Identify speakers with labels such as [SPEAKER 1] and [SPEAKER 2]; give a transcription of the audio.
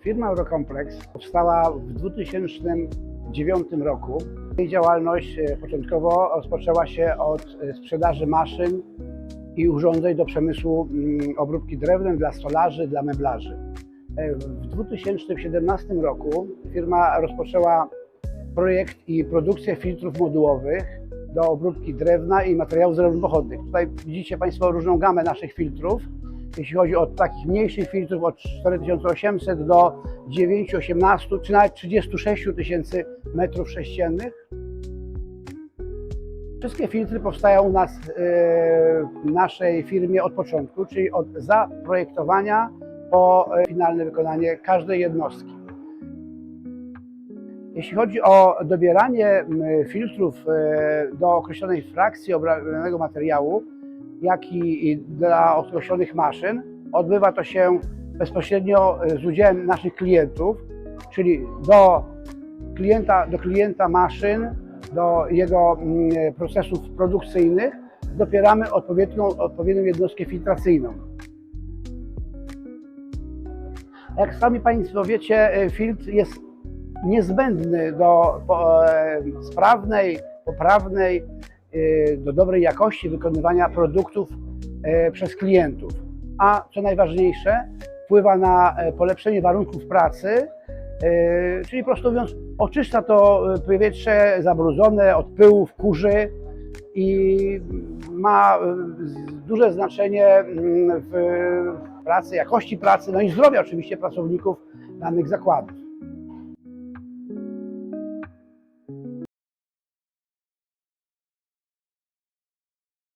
[SPEAKER 1] Firma Eurocomplex powstała w 2009 roku. Jej działalność e, początkowo rozpoczęła się od e, sprzedaży maszyn i urządzeń do przemysłu mm, obróbki drewnem dla stolarzy, dla meblarzy. E, W 2017 roku firma rozpoczęła projekt i produkcję filtrów modułowych do obróbki drewna i materiałów z pochodnych. Tutaj widzicie Państwo różną gamę naszych filtrów. Jeśli chodzi o takich mniejszych filtrów od 4800 do 9, 18 czy nawet 36 tysięcy metrów sześciennych. Wszystkie filtry powstają u nas e, w naszej firmie od początku, czyli od zaprojektowania po e, finalne wykonanie każdej jednostki. Jeśli chodzi o dobieranie filtrów e, do określonej frakcji obrabianego materiału, jak i dla określonych maszyn, odbywa to się bezpośrednio e, z udziałem naszych klientów, czyli do klienta, do klienta maszyn, do jego mm, procesów produkcyjnych dopieramy odpowiednią, odpowiednią jednostkę filtracyjną. Jak sami Państwo wiecie, e, filtr jest niezbędny do e, sprawnej, poprawnej, e, do dobrej jakości wykonywania produktów e, przez klientów. A co najważniejsze, wpływa na e, polepszenie warunków pracy, e, czyli prosto mówiąc, oczyszcza to powietrze zabrudzone od pyłów, kurzy i ma duże znaczenie mm, w pracy, jakości pracy, no i zdrowia oczywiście pracowników danych zakładów.